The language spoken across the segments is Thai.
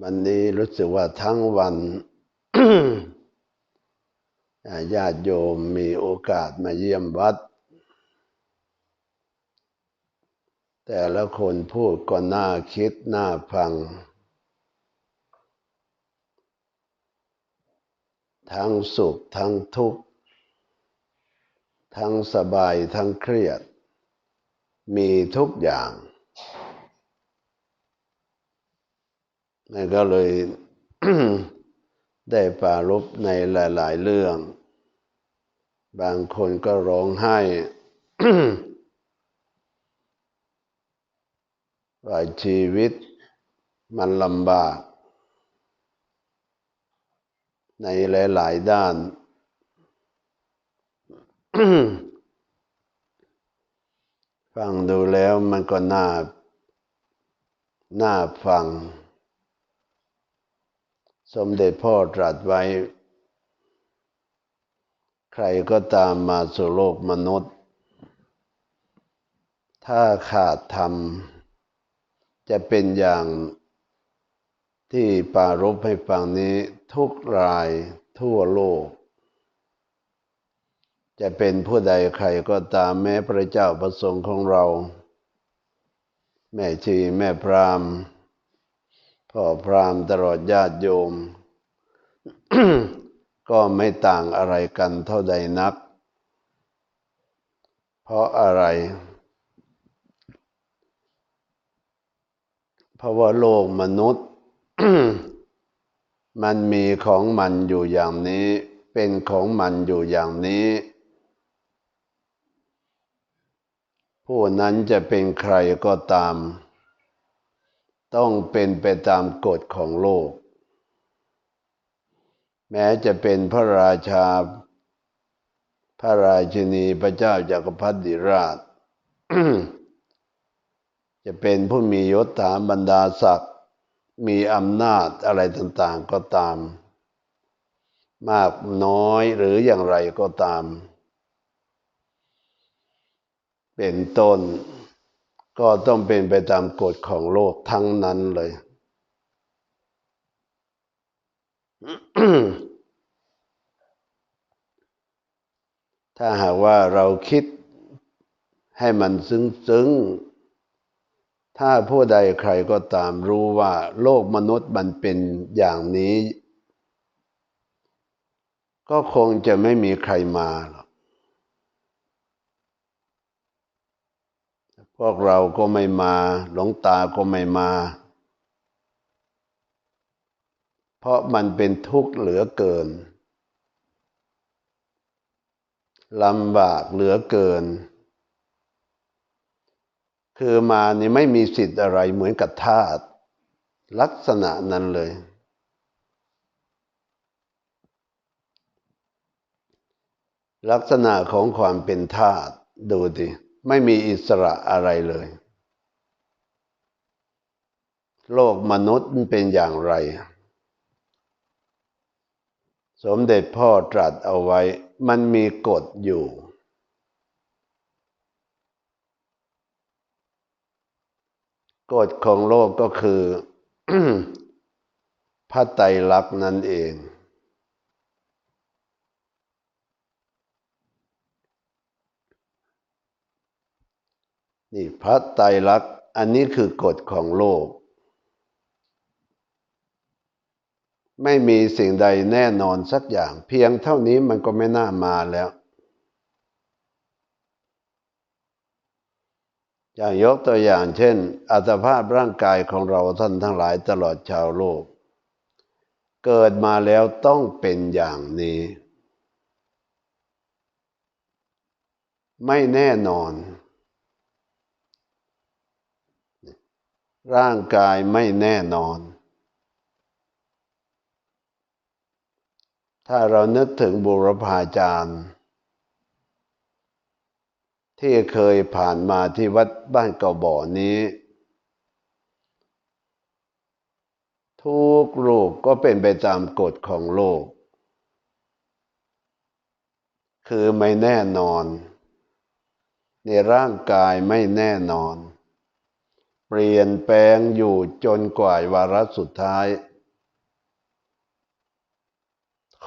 วันนี้รู้สึกว่าทั้งวันญาติโยมมีโอกาสมาเยี่ยมวัด แต่ละคนพูดก็น่าคิดน่าฟัง ทั้งสุขทั้งทุกข์ ทั้งสบายทั้งเครียด มีทุกอย่าง นั่นก็เลยได้ปารบในหลาย ๆ เรื่อง บางคนก็ร้องไห้ว่าชีวิตมันลำบาก ในหลาย ๆ ด้าน ฟังดูแล้วมันก็น่า น่าฟัง สมเด็จพ่อตรัสไว้ ใครก็ตามมาสู่โลกมนุษย์ ถ้าขาดธรรม จะเป็นอย่างที่ปารบให้ฟังนี้ทุกรายทั่วโลก จะเป็นผู้ใดใครก็ตามแม้พระเจ้าประสงค์ของเรา แม่ชีแม่พราม พ่อพรามตลอดญาติโยม ก็ไม่ต่างอะไรกันเท่าใดนัก เพราะอะไร เพราะว่าโลกมนุษย์ มันมีของมันอยู่อย่างนี้ เป็นของมันอยู่อย่างนี้ ผู้นั้นจะเป็นใครก็ตาม ต้องเป็นไปตามกฎของโลก แม้จะเป็นพระราชา พระราชินีพระเจ้าจากักรพรรดิราช จะเป็นผู้มียศถาบรรดาศักดิ์มีอำนาจอะไรต่างๆก็ตาม มากน้อยหรืออย่างไรก็ตาม เป็นต้น ก็ต้องเป็นไปตามกฎของโลกทั้งนั้นเลย ถ้าหากว่าเราคิดให้มันซึ้งๆ ถ้าผู้ใดใครก็ตามรู้ว่า โลกมนุษย์มันเป็นอย่างนี้ ก็คงจะไม่มีใครมาหรอก พวกเราก็ไม่มา หลวงตาก็ไม่มา เพราะมันเป็นทุกข์เหลือเกินลำบากเหลือเกิน คือมานี่ไม่มีสิทธิ์อะไรเหมือนกับทาสลักษณะนั้นเลย ลักษณะของความเป็นทาสดูดิ ไม่มีอิสระอะไรเลย โลกมนุษย์เป็นอย่างไร สมเด็จพ่อตรัสเอาไว้ มันมีกฎอยู่ กฎของโลกก็คือพระไตรลักษณ์นั่นเอง นี่พระไตรลักษณ์อันนี้คือกฎของโลก ไม่มีสิ่งใดแน่นอนสักอย่าง เพียงเท่านี้มันก็ไม่น่ามาแล้วอย่างยกตัวอย่างเช่น อัตภาพร่างกายของเราท่านทั้งหลายตลอดชาวโลก เกิดมาแล้วต้องเป็นอย่างนี้ ไม่แน่นอน ร่างกายไม่แน่นอน ถ้าเรานึกถึงบุรพาจารย์ ที่เคยผ่านมาที่วัดบ้านเก่าบ่อนี้ ทุกรูปก็เป็นไปตามกฎของโลก คือไม่แน่นอน ในร่างกายไม่แน่นอน เปลี่ยนแปลงอยู่จนกว่าวาระสุดท้าย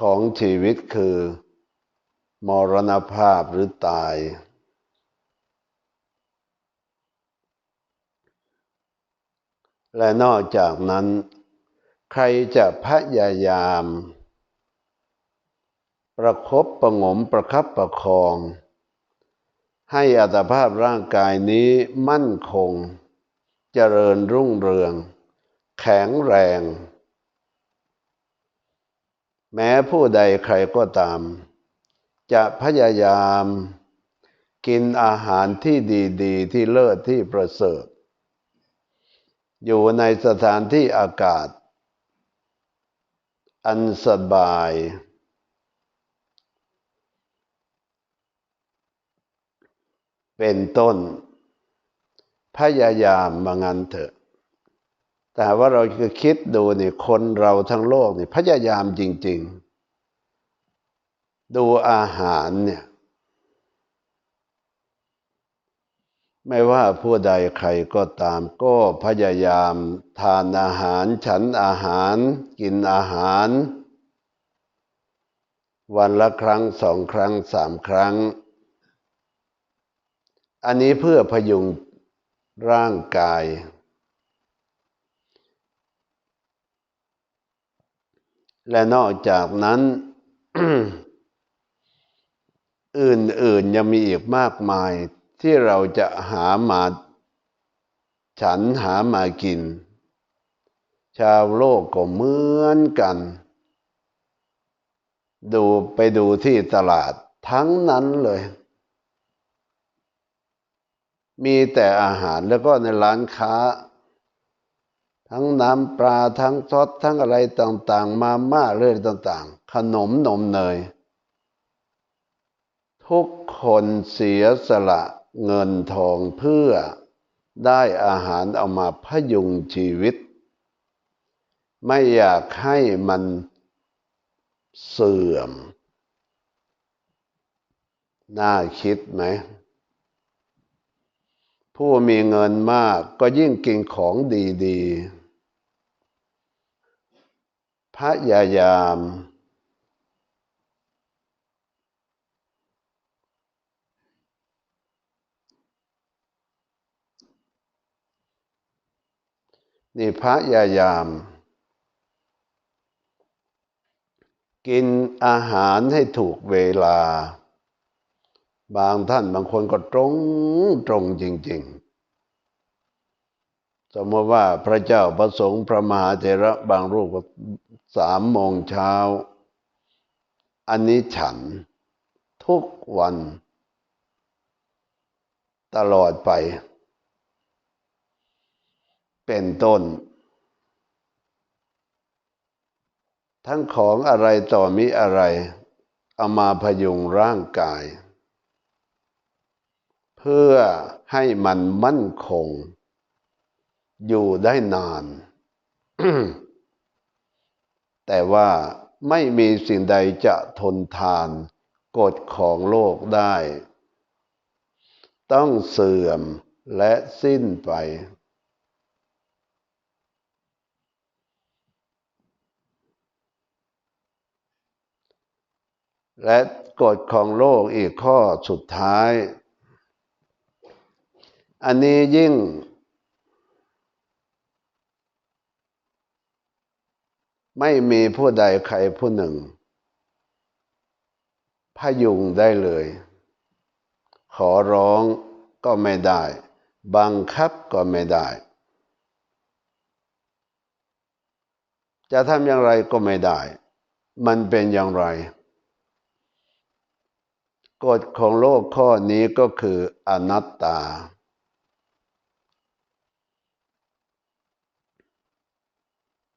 ของชีวิตคือ มรณภาพหรือตาย และนอกจากนั้น ใครจะพยายาม ประคบประงมประคับประคอง ให้อัตภาพร่างกายนี้มั่นคง เจริญรุ่งเรือง แข็งแรง แม้ผู้ใดใครก็ตาม จะพยายาม กินอาหารที่ดีๆ ที่เลิศที่ประเสริฐ อยู่ในสถานที่อากาศ อันสบายเป็นต้น พยายามมางันเถอะ แต่ว่าเราจะคิดดูนี่คนเราทั้งโลกนี่พยายามจริง ๆ ดูอาหารเนี่ยไม่ว่าผู้ใดใครก็ตามก็พยายามทานอาหารฉันอาหาร กินอาหาร วันละครั้งสองครั้งสามครั้ง อันนี้เพื่อพยุง ร่างกาย และนอกจากนั้น อื่นๆยังมีอีกมากมายที่เราจะหามาฉันหามากิน ชาวโลกก็เหมือนกัน ดูไปดูที่ตลาดทั้งนั้นเลย มีแต่อาหารแล้วก็ในร้านค้า ทั้งน้ำปลาทั้งซอสทั้งอะไรต่างๆ มาม่าเรื่องต่างๆ ขนมนมเนย ทุกคนเสียสละเงินทองเพื่อได้อาหารเอามาพยุงชีวิต ไม่อยากให้มันเสื่อม น่าคิดไหม ผู้มีเงินมากก็ยิ่งกินของดีๆ พยายาม นี่พระยายาม กินอาหารให้ถูกเวลา บางท่านบางคนก็ตรงตรงจริง ๆ สมมติว่าพระเจ้าประสงค์พระมหาเถระบางรูปก็สามโมงเช้า อันนี้ฉันทุกวัน ตลอดไป เป็นต้น ทั้งของอะไรต่อมิอะไร เอามาพยุงร่างกาย เพื่อให้มันมั่นคง อยู่ได้นาน แต่ว่าไม่มีสิ่งใดจะทนทานกฎของโลกได้ ต้องเสื่อมและสิ้นไป และกฎของโลกอีกข้อสุดท้าย อันนี้ยิ่ง ไม่มีผู้ใดใครผู้หนึ่ง พยุงได้เลย ขอร้องก็ไม่ได้ บังคับก็ไม่ได้ จะทำอย่างไรก็ไม่ได้ มันเป็นอย่างไรกฎของโลกข้อนี้ก็คืออนัตตา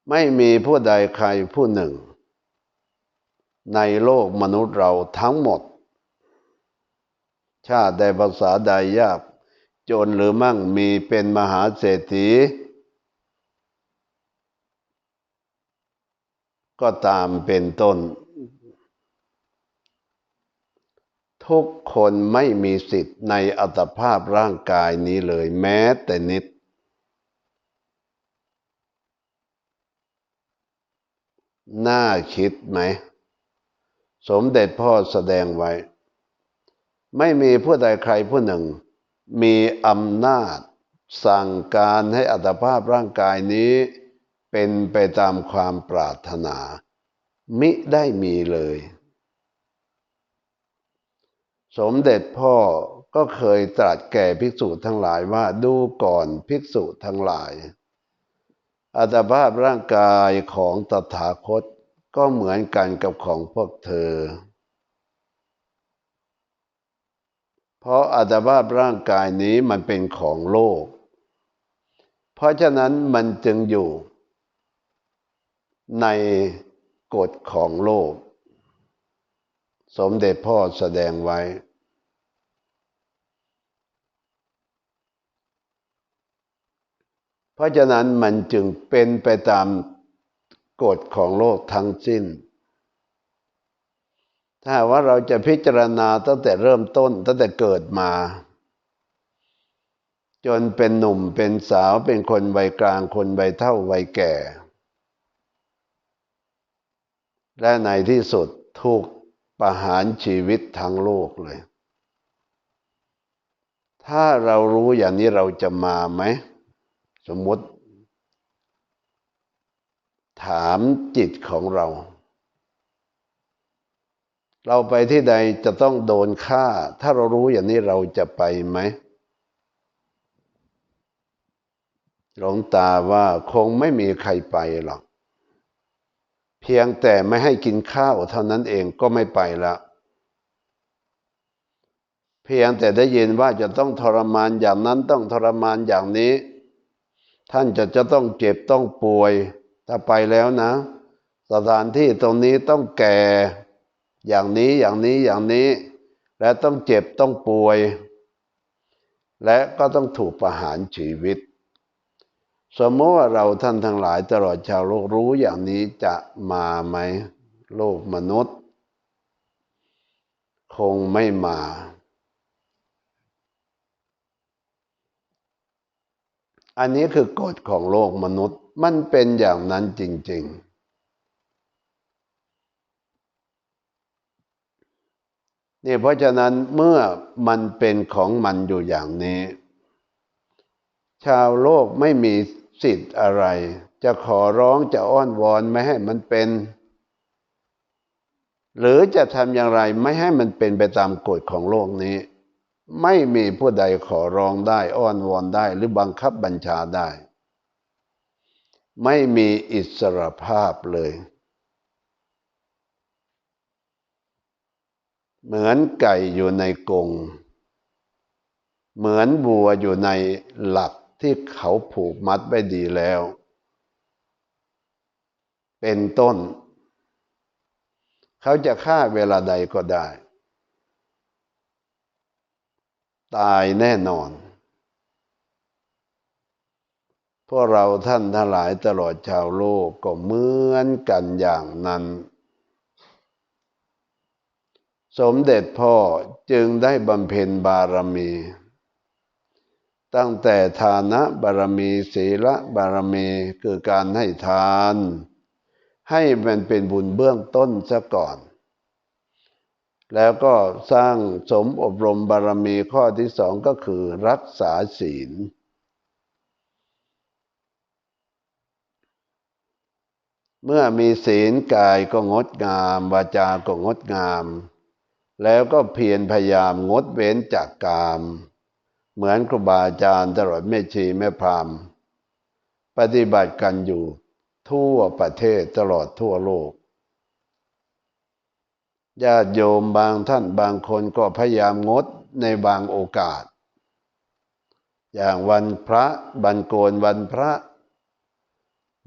ไม่มีผู้ใดใครผู้หนึ่ง ในโลกมนุษย์เราทั้งหมด ชาติใดภาษาใดยาก จนหรือมั่งมีเป็นมหาเศรษฐี ก็ตามเป็นต้น ทุกคนไม่มีสิทธิ์ในอัตภาพร่างกายนี้เลยแม้แต่นิด น่าคิดไหม สมเด็จพ่อแสดงไว้ ไม่มีผู้ใดใครผู้หนึ่ง มีอำนาจ สั่งการให้อัตภาพร่างกายนี้ เป็นไปตามความปรารถนา มิได้มีเลย สมเด็จพ่อก็เคยตรัสแก่ภิกษุทั้งหลายว่าดูก่อนภิกษุทั้งหลาย อัตภาพร่างกายของตถาคตก็เหมือนกันกับของพวกเธอ เพราะอัตภาพร่างกายนี้มันเป็นของโลก เพราะฉะนั้นมันจึงอยู่ ในกฎของโลก สมเด็จพ่อแสดงไว้ เพราะฉะนั้นมันจึงเป็นไปตามกฎของโลกทั้งสิ้น ถ้าว่าเราจะพิจารณาตั้งแต่เริ่มต้นตั้งแต่เกิดมา จนเป็นหนุ่มเป็นสาวเป็นคนวัยกลางคนวัยเท่าวัยแก่ และในที่สุดถูกประหารชีวิตทั้งโลกเลย ถ้าเรารู้อย่างนี้เราจะมาไหม สมมติ ถามจิตของเรา เราไปที่ใดจะต้องโดนฆ่า ถ้าเรารู้อย่างนี้เราจะไปไหมหลวงตาว่าคงไม่มีใครไปหรอก เพียงแต่ไม่ให้กินข้าวเท่านั้นเองก็ไม่ไปละเพียงแต่ได้ยินว่าจะต้องทรมานอย่างนั้นต้องทรมานอย่างนี้ ท่านจะจะต้องเจ็บต้องป่วย ถ้าไปแล้วนะ สถานที่ตรงนี้ต้องแก่ อย่างนี้อย่างนี้อย่างนี้ และต้องเจ็บต้องป่วย และก็ต้องถูกประหารชีวิต สมมติว่าเราท่านทั้งหลายตลอดชาวโลกรู้อย่างนี้จะมาไหมโลกมนุษย์ คงไม่มา อันนี้คือกฎของโลกมนุษย์มันเป็นอย่างนั้นจริง ๆนี่เพราะฉะนั้นเมื่อมันเป็นของมันอยู่อย่างนี้ ชาวโลกไม่มีสิทธิ์อะไร จะขอร้องจะอ้อนวอนไม่ให้มันเป็น หรือจะทำอย่างไรไม่ให้มันเป็นไปตามกฎของโลกนี้ ไม่มีผู้ใดขอร้องได้อ้อนวอนได้ หรือบังคับบัญชาได้ ไม่มีอิสรภาพเลย เหมือนไก่อยู่ในกรงเหมือนบัวอยู่ในหลักที่เขาผูกมัดไว้ดีแล้ว เป็นต้น เขาจะฆ่าเวลาใดก็ได้ ตายแน่นอน พวกเราท่านทั้งหลายตลอดชาวโลกก็เหมือนกันอย่างนั้น สมเด็จพ่อจึงได้บำเพ็ญบารมี ตั้งแต่ฐานะบารมีศีละบารมีคือการให้ทาน ให้มันเป็นบุญเบื้องต้นซะก่อน แล้วก็สร้างสมอบรมบารมีข้อที่สองก็คือรักษาศีล เมื่อมีศีลกายก็งดงาม วาจาก็งดงาม แล้วก็เพียรพยายามงดเว้นจากกาม เหมือนครูบาอาจารย์ตลอดแม่ชีแม่พรามปฏิบัติกันอยู่ทั่วประเทศตลอดทั่วโลก ญาติโยมบางท่านบางคนก็พยายามงดในบางโอกาส อย่างวันพระบันโกนวันพระ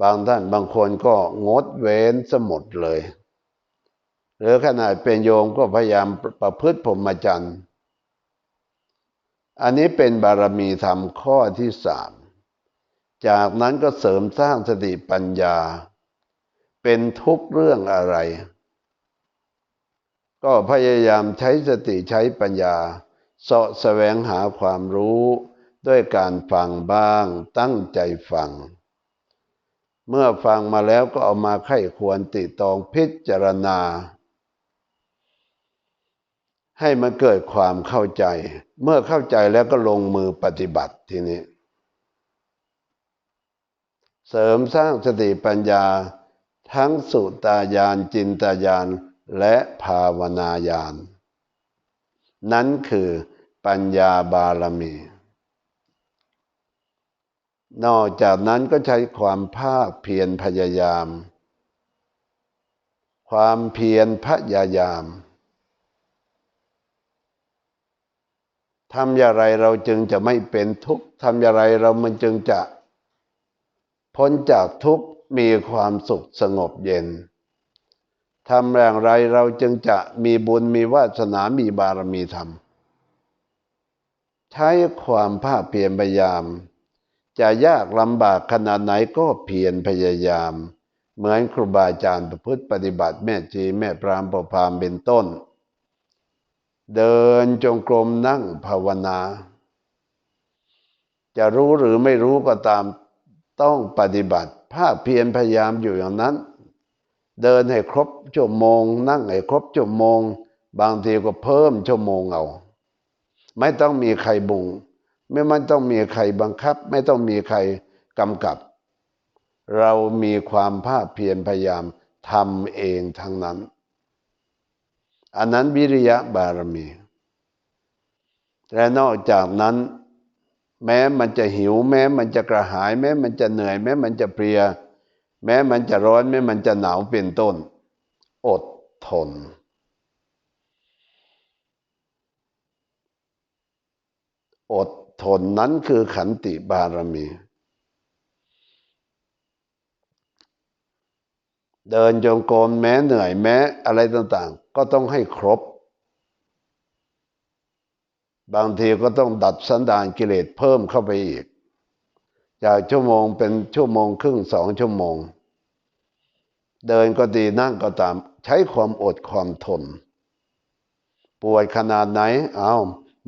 บางท่านบางคนก็งดเว้นสมดเลย หรือขนาดเป็นโยมก็พยายามประพฤติพรหมจรรย์อันนี้เป็นบารมีธรรมข้อที่สามจากนั้นก็เสริมสร้างสติปัญญา เป็นทุกเรื่องอะไร ก็พยายามใช้สติใช้ปัญญาเสาะแสวงหาความรู้ด้วยการฟังบ้างตั้งใจฟัง เมื่อฟังมาแล้วก็เอามาไข้ควรติตองพิจารณา ให้มันเกิดความเข้าใจ เมื่อเข้าใจแล้วก็ลงมือปฏิบัติทีนี้ เสริมสร้างสติปัญญาทั้งสุตายานจินตายาน และภาวนายานนั้นคือปัญญาบารมี นอกจากนั้นก็ใช้ความภาคเพียรพยายาม ความเพียรพยายามทำอย่างไรเราจึงจะไม่เป็นทุกข์ทำอย่างไรเรามันจึงจะ พ้นจากทุกข์มีความสุขสงบเย็น ทำอย่างไรเราจึงจะมีบุญมีวาสนามีบารมีธรรม ใช้ความภาคเพียรพยายาม จะยากลำบากขนาดไหนก็เพียรพยายาม เหมือนครูบาอาจารย์ประพฤติปฏิบัติแม่จีแม่พรามปพามเป็นต้น เดินจงกรมนั่งภาวนา จะรู้หรือไม่รู้ก็ตามต้องปฏิบัติภาคเพียรพยายามอยู่อย่างนั้น เดินให้ครบชั่วโมง นั่งให้ครบชั่วโมง บางทีก็เพิ่มชั่วโมงเอา ไม่ต้องมีใครบุง ไม่มันต้องมีใครบังคับ ไม่ต้องมีใครกำกับ เรามีความภาคเพียรพยายามทำเองทั้งนั้น อันนั้นวิริยะบารมี และนอกจากนั้น แม้มันจะหิว แม้มันจะกระหาย แม้มันจะเหนื่อย แม้มันจะเพลีย แม้มันจะร้อนแม้มันจะหนาวเป็นต้น อดทน อดทนนั้นคือขันติบารมี เดินจงกรมแม้เหนื่อยแม้อะไรต่างๆ ก็ต้องให้ครบ บางทีก็ต้องดัดสันดานกิเลสเพิ่มเข้าไปอีก จากชั่วโมงเป็นชั่วโมงครึ่งสองชั่วโมง เดินก็ดีนั่งก็ตาม ใช้ความอดความทนป่วยขนาดไหน เอา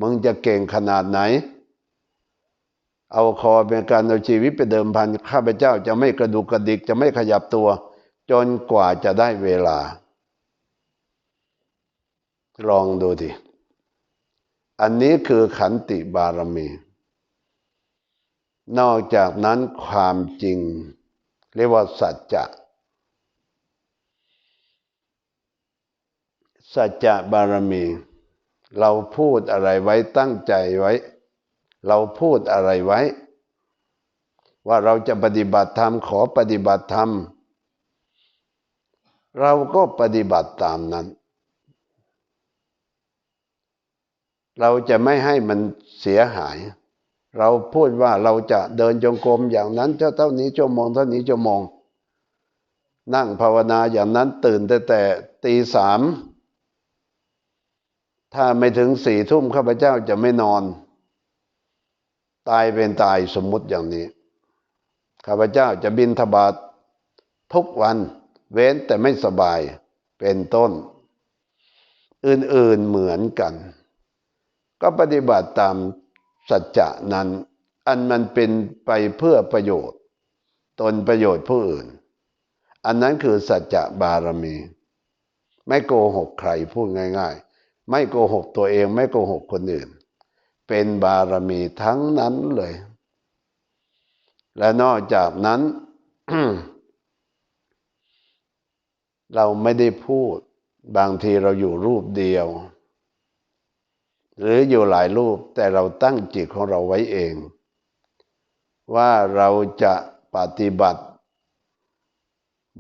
มึงจะเก่งขนาดไหน เอาคอเป็นการเอาชีวิตไปเดิมพันข้าพเจ้าจะไม่กระดุกกระดิกจะไม่ขยับตัว จนกว่าจะได้เวลา ลองดูดิอันนี้คือขันติบารมี นอกจากนั้นความจริง เรียกว่าสัจจะ สัจจะบารมี เราพูดอะไรไว้ตั้งใจไว้ เราพูดอะไรไว้ ว่าเราจะปฏิบัติธรรมขอปฏิบัติธรรม เราก็ปฏิบัติตามนั้น เราจะไม่ให้มันเสียหาย เราพูดว่าเราจะเดินจงกรมอย่างนั้นเท่านี้ชั่วโมงเท่านี้ชั่วโมง นั่งภาวนาอย่างนั้นตื่นแต่แต่ตีสามถ้าไม่ถึงสี่ทุ่มข้าพเจ้าจะไม่นอน ตายเป็นตายสมมุติอย่างนี้ ข้าพเจ้าจะบินทบาททุกวันเว้นแต่ไม่สบายเป็นต้น อื่นๆเหมือนกัน ก็ปฏิบัติตาม สัจจะนั้น อันมันเป็นไปเพื่อประโยชน์ ตนประโยชน์ผู้อื่น อันนั้นคือสัจจะบารมี ไม่โกหกใครพูดง่าย ๆ ไม่โกหกตัวเองไม่โกหกคนอื่น เป็นบารมีทั้งนั้นเลย และนอกจากนั้นเราไม่ได้พูด บางทีเราอยู่รูปเดียว หรืออยู่หลายรูปแต่เราตั้งจิตของเราไว้เอง ว่าเราจะปฏิบัติ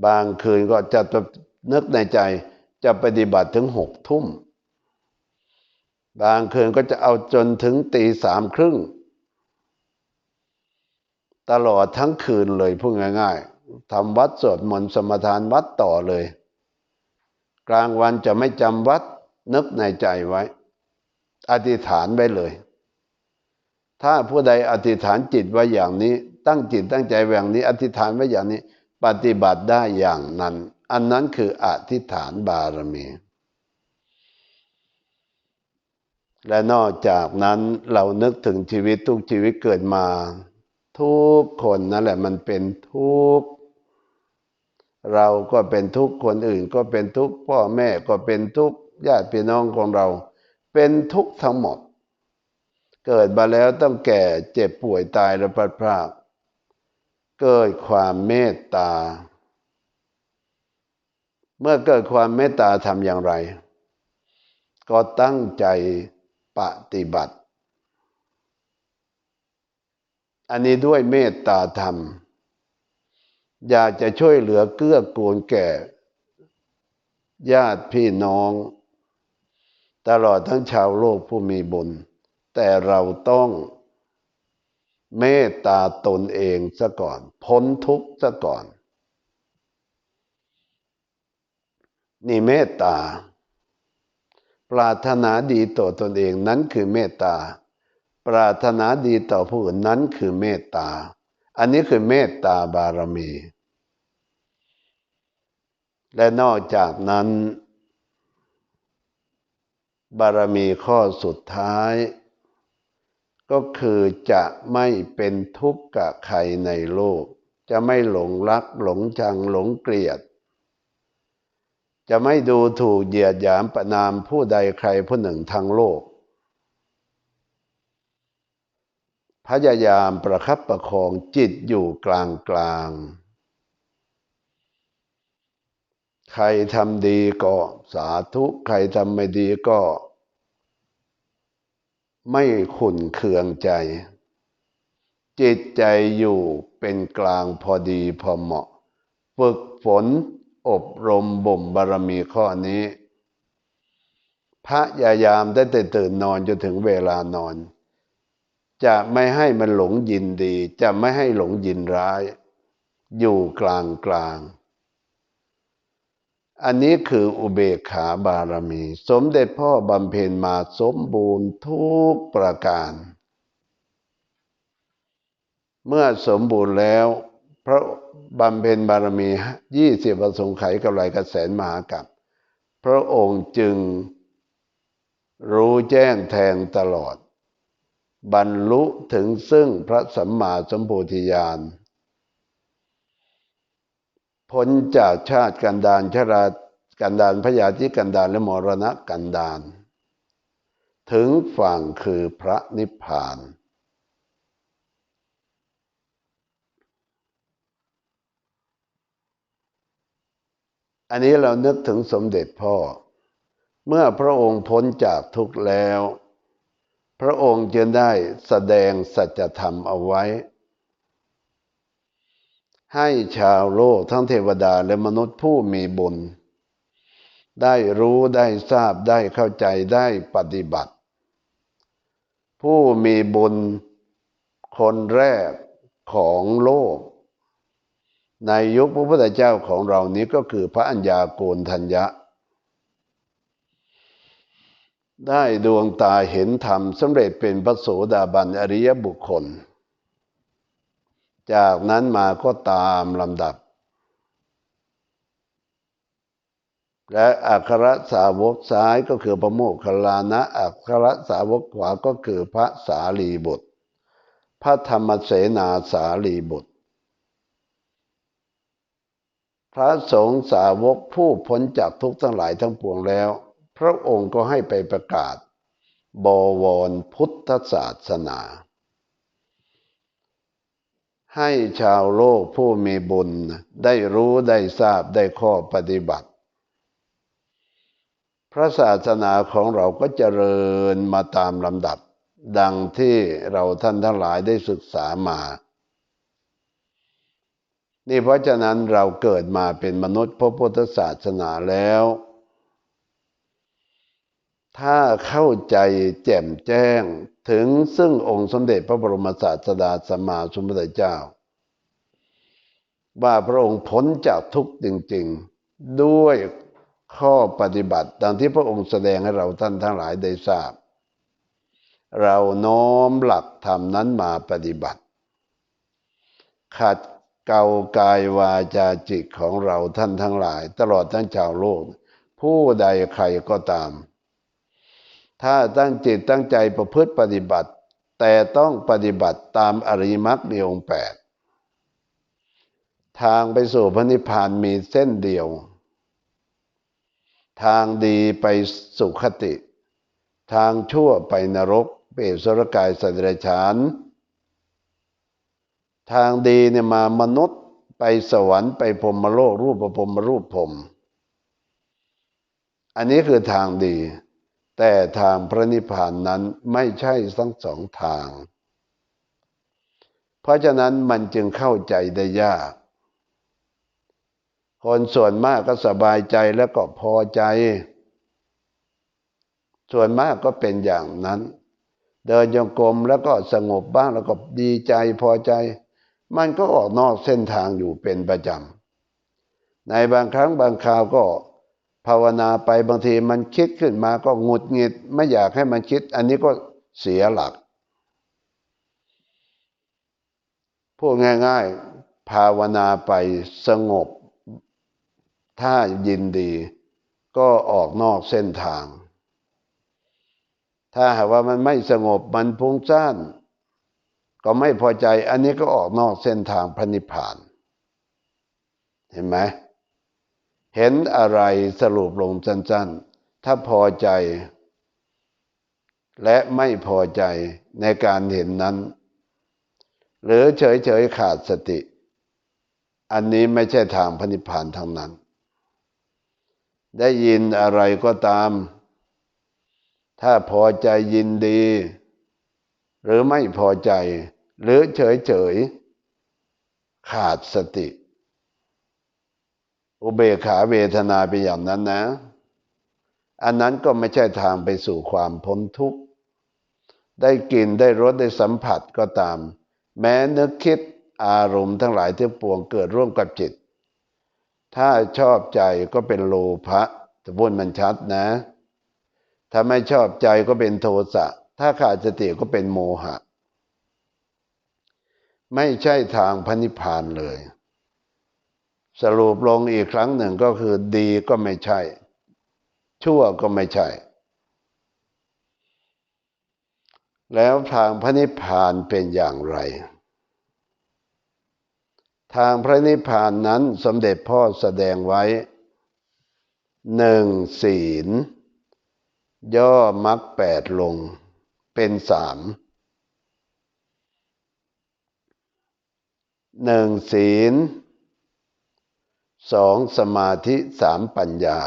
บางคืนก็จะนึกในใจจะปฏิบัติถึงหกทุ่ม บางคืนก็จะเอาจนถึงตีสามครึ่ง ตลอดทั้งคืนเลยพูดง่ายๆทำวัดสวดมนต์สมทานวัดต่อเลย กลางวันจะไม่จำวัดนึกในใจไว้ อธิษฐานไว้เลย ถ้าผู้ใดอธิษฐานจิตไว้อย่างนี้ ตั้งจิตตั้งใจอย่งนี้ อธิษฐานไว้อย่างนี้ ปฏิบัติได้อย่างนั้น อันนั้นคืออธิษฐานบารมี และนอกจากนั้นเรานึกถึงชีวิตทุกชีวิตเกิดมา ทุกคนนั่นแหละมันเป็นทุกเราก็เป็นทุกคนอื่นก็เป็นทุกพ่อแม่ก็เป็นทุกญาติพี่น้องของเรา เป็นทุกข์ทั้งหมด เกิดมาแล้วต้องแก่เจ็บป่วยตายและพลัดพราก เกิดความเมตตา เมื่อเกิดความเมตตาทำอย่างไร ก็ตั้งใจปฏิบัติ อันนี้ด้วยเมตตาธรรม อยากจะช่วยเหลือเกื้อกูลแก่ ญาติพี่น้อง ตลอดทั้งชาวโลกผู้มีบุญ แต่เราต้องเมตตาตนเองซะก่อน พ้นทุกข์ซะก่อน นี่เมตตา ปรารถนาดีต่อตนเองนั้นคือเมตตา ปรารถนาดีต่อผู้อื่นนั้นคือเมตตา อันนี้คือเมตตาบารมี และนอกจากนั้น บารมีข้อสุดท้าย ก็คือจะไม่เป็นทุกข์กับใครในโลก จะไม่หลงรักหลงชังหลงเกลียด จะไม่ดูถูกเหยียดหยามประนามผู้ใดใครผู้หนึ่งทางโลก พยายามประคับประคองจิตอยู่กลางกลาง ใครทำดีก็สาธุ ใครทำไม่ดีก็ ไม่ขุนเคืองใจ จิตใจอยู่เป็นกลางพอดีพอเหมาะ ฝึกฝนอบรมบ่มบารมีข้อนี้พระยายามได้แต่ตื่นนอนจนถึงเวลานอน จะไม่ให้มันหลงยินดี จะไม่ให้หลงยินร้าย อยู่กลางกลาง อันนี้คืออุเบกขาบารมี สมเด็จพ่อบำเพ็ญมาสมบูรณ์ทุกประการ เมื่อสมบูรณ์แล้ว พระบำเพ็ญบารมียี่สิบประสงค์ไขกับไรกระแสนมหากับ พระองค์จึงรู้แจ้งแทงตลอด บรรลุถึงซึ่งพระสัมมาสัมโพธิญาณ พ้นจากชาติกันดานชรากันดานพยาธิกันดานและมรณะกันดาน ถึงฝั่งคือพระนิพพาน อันนี้เรานึกถึงสมเด็จพ่อ เมื่อพระองค์พ้นจากทุกข์แล้ว พระองค์จึงได้แสดงสัจธรรมเอาไว้ ให้ชาวโลกทั้งเทวดาและมนุษย์ผู้มีบุญ ได้รู้ได้ทราบได้เข้าใจได้ปฏิบัติ ผู้มีบุญคนแรกของโลก ในยุคพระพุทธเจ้าของเรานี้ก็คือพระัญญาโกณทัญญะ ได้ดวงตาเห็นธรรมสำเร็จเป็นพระโสดาบันอริยบุคคล จากนั้นมาก็ตามลำดับ และอัครสาวกซ้ายก็คือพระโมคคัลลานะอัครสาวกขวาก็คือพระสารีบุตร พระธรรมเสนาสารีบุตร พระสงฆ์สาวกผู้พ้นจากทุกข์ทั้งหลายทั้งปวงแล้ว พระองค์ก็ให้ไปประกาศ บวรพุทธศาสนา ให้ชาวโลกผู้มีบุญได้รู้ได้ทราบได้ข้อปฏิบัติ พระศาสนาของเราก็เจริญมาตามลำดับ ดังที่เราท่านทั้งหลายได้ศึกษามา นี่เพราะฉะนั้นเราเกิดมาเป็นมนุษย์พระพุทธศาสนาแล้ว ถ้าเข้าใจแจ่มแจ้ง ถึงซึ่งองค์สมเด็จพระบรมศาสดาสัมมาสัมพุทธเจ้า ว่าพระองค์พ้นจากทุกข์จริง ๆ ด้วยข้อปฏิบัติดังที่พระองค์แสดงให้เราท่านทั้งหลายได้ทราบ เราน้อมหลักธรรมนั้นมาปฏิบัติ ขัดเกากายวาจาจิตของเราท่านทั้งหลาย ตลอดทั้งชาวโลก ผู้ใดใครก็ตาม ถ้าตั้งจิตตั้งใจประพฤติปฏิบัติ แต่ต้องปฏิบัติตามอริมักมีองค์แปดทางไปสู่พระนิพพานมีเส้นเดียว ทางดีไปสุขติ ทางชั่วไปนรก เปรตสรกายสัตว์เดรัจฉาน ทางดีเนี่ยมามนุษย์ไปสวรรค์ไปพรหมโลกรูปประพรหมรูปพรหมอันนี้คือทางดี แต่ทางพระนิพพานนั้นไม่ใช่ทั้งสองทาง เพราะฉะนั้นมันจึงเข้าใจได้ยาก คนส่วนมากก็สบายใจแล้วก็พอใจ ส่วนมากก็เป็นอย่างนั้น เดินโยงกรมแล้วก็สงบบ้างแล้วก็ดีใจพอใจ มันก็ออกนอกเส้นทางอยู่เป็นประจำในบางครั้งบางคราวก็ ภาวนาไปบางทีมันคิดขึ้นมาก็หงุดหงิดไม่อยากให้มันคิด อันนี้ก็เสียหลักพูดง่าย ๆ ภาวนาไปสงบ ถ้ายินดี ก็ออกนอกเส้นทาง ถ้าหากว่ามันไม่สงบมันพุ่งซ่าน ก็ไม่พอใจ อันนี้ก็ออกนอกเส้นทางพระนิพพาน เห็นไหม เห็นอะไรสรุปลงสั้นๆ ถ้าพอใจ และไม่พอใจในการเห็นนั้น หรือเฉยๆขาดสติ อันนี้ไม่ใช่ทางพนิพพานทั้งนั้น ได้ยินอะไรก็ตาม ถ้าพอใจยินดี หรือไม่พอใจ หรือเฉยๆขาดสติ อุเบกขาเวทนาไปอย่างนั้นนะ อันนั้นก็ไม่ใช่ทางไปสู่ความพ้นทุกข์ ได้กลิ่นได้รสได้สัมผัสก็ตาม แม้นึกคิดอารมณ์ทั้งหลายที่ปวงเกิดร่วมกับจิต ถ้าชอบใจก็เป็นโลภะแต่พูดมันชัดนะ ถ้าไม่ชอบใจก็เป็นโทสะ ถ้าขาดสติก็เป็นโมหะ ไม่ใช่ทางพระนิพพานเลย สรุปลงอีกครั้งหนึ่งก็คือดีก็ไม่ใช่ ชั่วก็ไม่ใช่ แล้วทางพระนิพพานเป็นอย่างไร ทางพระนิพพานนั้นสมเด็จพ่อแสดงไว้หนึ่งศีล ย่อมรรคแปดลงเป็นสามหนึ่งศีล สองสมาธิสามปัญญา